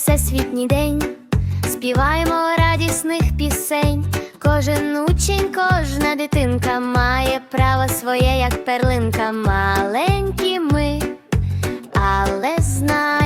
всесвітній день, співаємо радісних пісень. Кожен учень, кожна дитинка має право своє, як перлинка. Маленькі ми, але знаємо,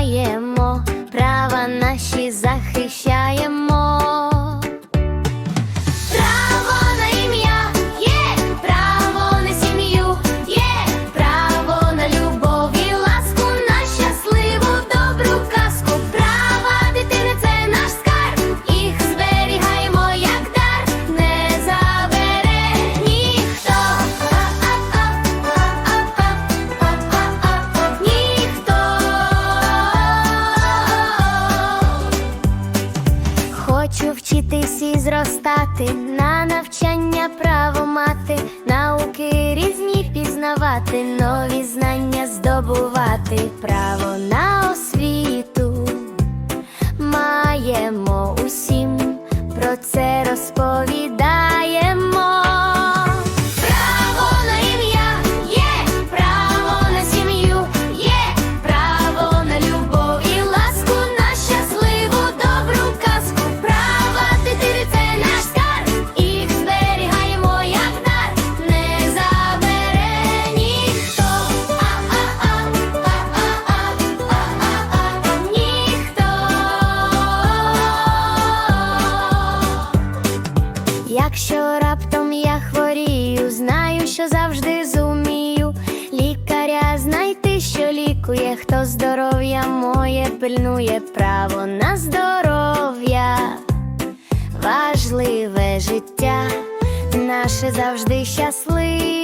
вчитись і зростати, на навчання право мати, науки різні пізнавати, нові знання здобувати, право на освіту маємо усім, про це розповідаємо. Що завжди зумію лікаря знайти, що лікує, хто здоров'я моє пильнує право на здоров'я, важливе життя, наше завжди щасливе.